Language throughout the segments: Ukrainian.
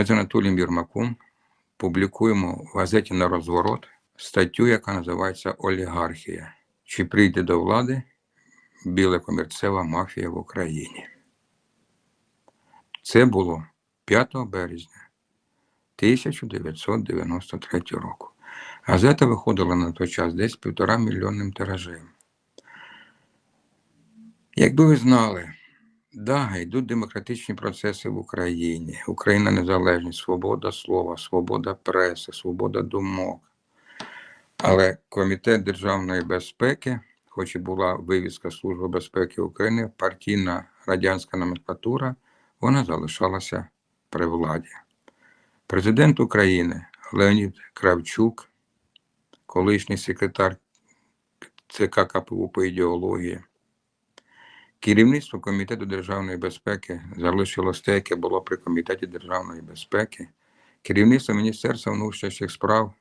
Ми з Анатолієм Єрмаком публікуємо в газеті на розворот статтю, яка називається Олігархія. Чи прийде до влади білокомерцева мафія в Україні? Це було 5 березня 1993 року. Газета виходила на той час десь півтора мільйонним тиражем. Якби ви знали, да, йдуть демократичні процеси в Україні, Україна незалежність, свобода слова, свобода преси, свобода думок. Але Комітет державної безпеки, хоч і була вивіска Служби безпеки України, партійна радянська номенклатура, вона залишалася при владі. Президент України Леонід Кравчук, колишній секретар ЦК КПУ по ідеології, керівництво Комітету державної безпеки залишилось те, яке було при Комітеті державної безпеки, керівництво Міністерства внутрішніх справ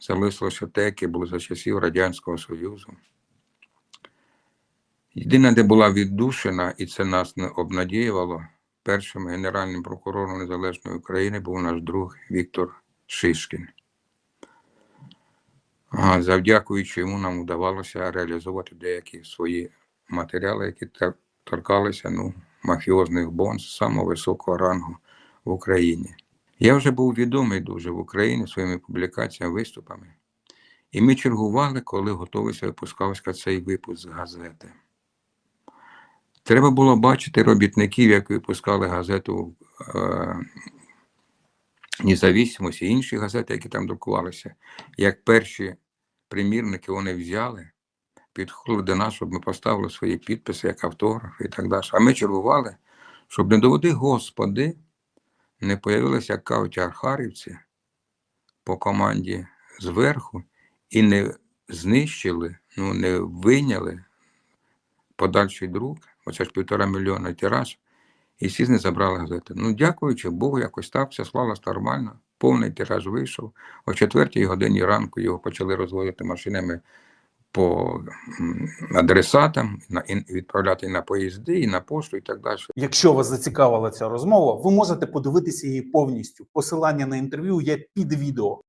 залишилося те, яке було за часів Радянського Союзу. Єдине, де була віддушена, і це нас не обнадіювало, першим генеральним прокурором Незалежної України був наш друг Віктор Шишкін. Завдякуючи йому, нам вдавалося реалізувати деякі свої матеріали, які торкалися ну, мафіозних бонз самого високого рангу в Україні. Я вже був відомий дуже в Україні своїми публікаціями, виступами. І ми чергували, коли готовився випускався цей випуск з газети. Треба було бачити робітників, які випускали газету е, Независимость і інші газети, які там друкувалися. Як перші примірники вони взяли, підходили до нас, щоб ми поставили свої підписи, як автографи і так далі. А ми чергували, щоб не доведи Господи, не появилися як кажуть архарівці по команді зверху і не знищили, ну не вийняли подальший друк, оце ж півтора мільйона тираж, і всі з них забрали газети. Ну, дякуючи Богу, якось так, все склалось нормально. Повний тираж вийшов. О четвертій годині ранку його почали розвозити машинами по адресатам, і відправляти на поїзди, і на пошту, і так далі. Якщо вас зацікавила ця розмова, ви можете подивитися її повністю. Посилання на інтерв'ю є під відео.